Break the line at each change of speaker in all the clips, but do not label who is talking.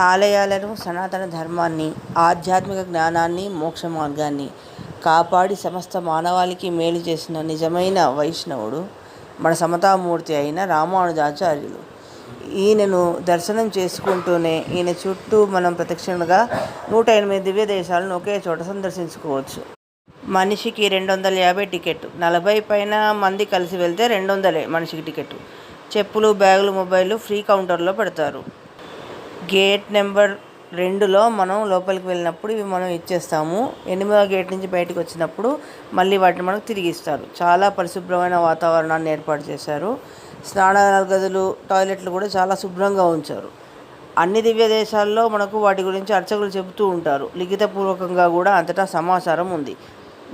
ఆలయాలను సనాతన ధర్మాన్ని ఆధ్యాత్మిక జ్ఞానాన్ని మోక్ష మార్గాన్ని కాపాడి సమస్త మానవాళికి మేలు చేసిన నిజమైన వైష్ణవుడు మన సమతామూర్తి అయిన రామానుజాచార్యులు. ఈయనను దర్శనం చేసుకుంటూనే ఈయన చుట్టూ మనం ప్రత్యక్షంగా నూట ఎనిమిది దివ్య దేశాలను ఒకే చోట సందర్శించుకోవచ్చు. మనిషికి రెండు వందల యాభై టికెట్ నలభై పైన మంది కలిసి వెళ్తే రెండు వందలే మనిషికి టికెట్ చెప్పులు బ్యాగులు మొబైల్ ఫ్రీ కౌంటర్లో పెడతారు. గేట్ నెంబర్ రెండులో మనం లోపలికి వెళ్ళినప్పుడు ఇవి మనం ఇచ్చేస్తాము. ఎనిమిదవ గేట్ నుంచి బయటకు వచ్చినప్పుడు మళ్ళీ వాటిని మనకు తిరిగి ఇస్తారు. చాలా పరిశుభ్రమైన వాతావరణాన్ని ఏర్పాటు చేశారు. స్నానాల గదులు టాయిలెట్లు కూడా చాలా శుభ్రంగా ఉంచారు. అన్ని దివ్య దేశాల్లో మనకు వాటి గురించి అర్చకులు చెబుతూ ఉంటారు. లిఖితపూర్వకంగా కూడా అంతటా సమాచారం ఉంది.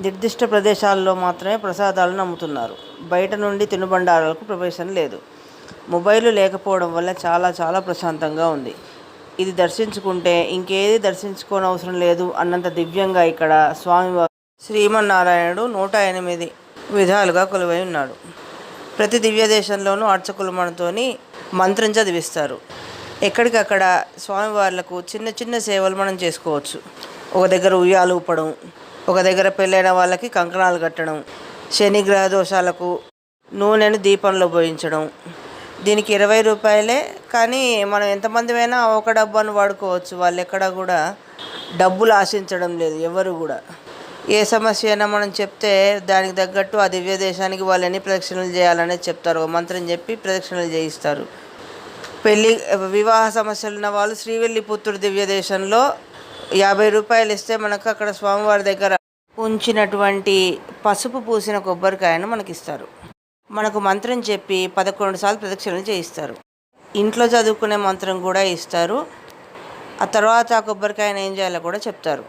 నిర్దిష్ట ప్రదేశాల్లో మాత్రమే ప్రసాదాలను అమ్ముతున్నారు బయట నుండి తినుబండారాలకు ప్రవేశం లేదు. మొబైల్ లేకపోవడం వల్ల చాలా చాలా ప్రశాంతంగా ఉంది. ఇది దర్శించుకుంటే ఇంకేది దర్శించుకోని అవసరం లేదు అన్నంత దివ్యంగా ఇక్కడ స్వామివారు శ్రీమన్నారాయణుడు నూట ఎనిమిది విధాలుగా కొలువై ఉన్నాడు. ప్రతి దివ్య దేశంలోనూ అర్చకులు మనతోని మంత్రం చదివిస్తారు. ఎక్కడికక్కడ స్వామివార్లకు చిన్న చిన్న సేవలు మనం చేసుకోవచ్చు. ఒక దగ్గర ఉయ్యాలు ఊపడం ఒక దగ్గర పెళ్ళైన వాళ్ళకి కంకణాలు కట్టడం శనిగ్రహ దోషాలకు నూనెను దీపంలో పోయించడం దీనికి ఇరవై రూపాయలే కానీ మనం ఎంతమందిమైనా ఒక డబ్బాను వాడుకోవచ్చు. వాళ్ళు ఎక్కడ కూడా డబ్బులు ఆశించడం లేదు ఎవరు కూడా. ఏ సమస్య అయినా మనం చెప్తే దానికి తగ్గట్టు ఆ దివ్య దేశానికి వాళ్ళు ఎన్ని ప్రదక్షిణలు చేయాలనేది చెప్తారు. ఒక మంత్రం చెప్పి ప్రదక్షిణలు చేయిస్తారు. పెళ్ళి వివాహ సమస్యలు ఉన్న వాళ్ళు శ్రీవెల్లి పుత్తూరు దివ్య దేశంలో యాభై రూపాయలు ఇస్తే మనకు అక్కడ స్వామివారి దగ్గర ఉంచినటువంటి పసుపు పూసిన కొబ్బరికాయను మనకి ఇస్తారు మనకు మంత్రం చెప్పి పదకొండు సార్లు ప్రదక్షిణలు చేయిస్తారు. ఇంట్లో చదువుకునే మంత్రం కూడా ఇస్తారు. ఆ తర్వాత ఆ కొబ్బరికాయను ఏం చేయాలో కూడా చెప్తారు.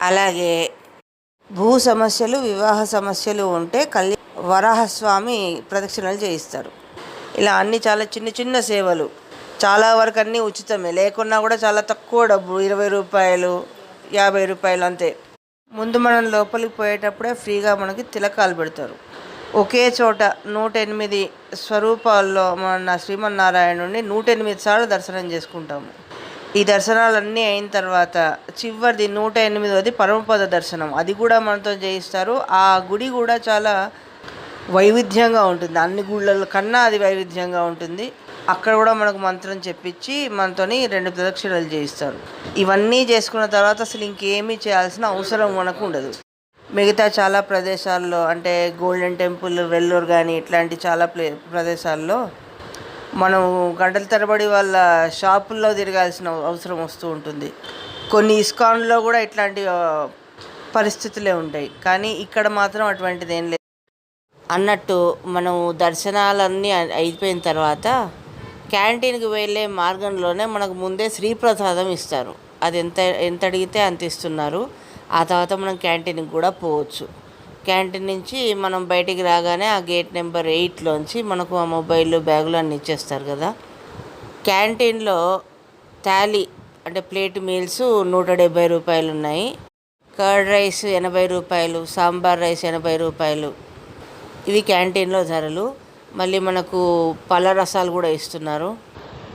అలాగే భూ సమస్యలు వివాహ సమస్యలు ఉంటే కళ్యాణ వరాహస్వామి ప్రదక్షిణలు చేయిస్తారు. ఇలా అన్ని చాలా చిన్న చిన్న సేవలు. చాలా వరకు అన్నీ ఉచితమే. లేకున్నా కూడా చాలా తక్కువ డబ్బు ఇరవై రూపాయలు యాభై రూపాయలు అంతే. ముందు మనం లోపలికి పోయేటప్పుడే ఫ్రీగా మనకి తిలకాలు పెడతారు. ఒకే చోట నూట ఎనిమిది స్వరూపాల్లో మన శ్రీమన్నారాయణుడిని నూట ఎనిమిది సార్లు దర్శనం చేసుకుంటాము. ఈ దర్శనాలన్నీ అయిన తర్వాత చివరిది నూట ఎనిమిదవది పరమపద దర్శనం. అది కూడా మనతో చేయిస్తారు ఆ గుడి కూడా చాలా వైవిధ్యంగా ఉంటుంది. అన్ని గుళ్ళల కన్నా అది వైవిధ్యంగా ఉంటుంది. అక్కడ కూడా మనకు మంత్రం చెప్పించి మనతోని రెండు ప్రదక్షిణలు చేయిస్తారు. ఇవన్నీ చేసుకున్న తర్వాత అసలు ఇంకేమీ చేయాల్సిన అవసరం మనకు ఉండదు. మిగతా చాలా ప్రదేశాల్లో అంటే గోల్డెన్ టెంపుల్ వెల్లూరు కానీ ఇట్లాంటి చాలా ప్లే ప్రదేశాల్లో మనం గంటల తరబడి వాళ్ళ షాపుల్లో తిరగాల్సిన అవసరం వస్తూ ఉంటుంది. కొన్ని ఇస్కాన్లో కూడా ఇట్లాంటి పరిస్థితులే ఉంటాయి. కానీ ఇక్కడ మాత్రం అటువంటిది ఏం లేదు. అన్నట్టు మనం దర్శనాలన్నీ అయిపోయిన తర్వాత క్యాంటీన్కి వెళ్ళే మార్గంలోనే మనకు ముందే శ్రీప్రసాదం ఇస్తారు. అది ఎంత ఎంత అడిగితే అంత ఇస్తున్నారు. ఆ తర్వాత మనం క్యాంటీన్కి కూడా పోవచ్చు. క్యాంటీన్ నుంచి మనం బయటికి రాగానే ఆ గేట్ నెంబర్ ఎయిట్లోంచి మనకు ఆ మొబైల్ బ్యాగులు అన్నీ ఇచ్చేస్తారు కదా. క్యాంటీన్లో థాలీ అంటే ప్లేట్ మీల్స్ నూట డెబ్బై రూపాయలు ఉన్నాయి. కర్డ్ రైస్ ఎనభై రూపాయలు సాంబార్ రైస్ ఎనభై రూపాయలు. ఇవి క్యాంటీన్లో ధరలు. మళ్ళీ మనకు పళ్ళ రసాలు కూడా ఇస్తున్నారు.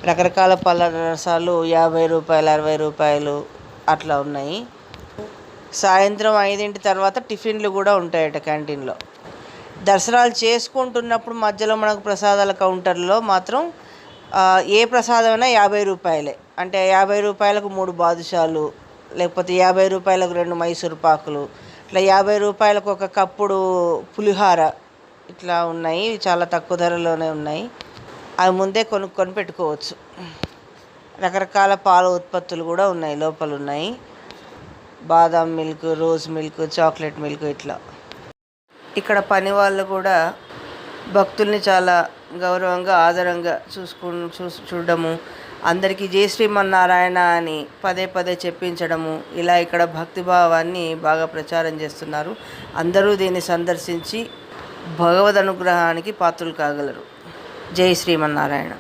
రకరకాల పళ్ళ రసాలు యాభై రూపాయలు అరవై రూపాయలు అట్లా ఉన్నాయి. సాయంత్రం ఐదింటి తర్వాత టిఫిన్లు కూడా ఉంటాయట క్యాంటీన్లో. దర్శనాలు చేసుకుంటున్నప్పుడు మధ్యలో మనకు ప్రసాదాల కౌంటర్లో మాత్రం ఏ ప్రసాదమైనా యాభై రూపాయలే. అంటే యాభై రూపాయలకు మూడు బాదుషాలు లేకపోతే యాభై రూపాయలకు రెండు మైసూరు పాకులు ఇట్లా యాభై రూపాయలకు ఒక కప్పుడు పులిహార ఇట్లా ఉన్నాయి చాలా తక్కువ ధరలోనే ఉన్నాయి. అవి ముందే కొనుక్కొని పెట్టుకోవచ్చు. రకరకాల పాల ఉత్పత్తులు కూడా ఉన్నాయి లోపల ఉన్నాయి బాదాం milk rose milk chocolate milk ఇట్లా. ఇక్కడ పని వాళ్ళు కూడా భక్తుల్ని చాలా గౌరవంగా ఆదరంగా చూసుకు చూ చూడడము. అందరికీ జై శ్రీమన్నారాయణ అని పదే పదే చెప్పించడము. ఇలా ఇక్కడ భక్తిభావాన్ని బాగా ప్రచారం చేస్తున్నారు. అందరూ దీన్ని సందర్శించి భగవద్ అనుగ్రహానికి పాత్రలు కాగలరు. జై శ్రీమన్నారాయణ.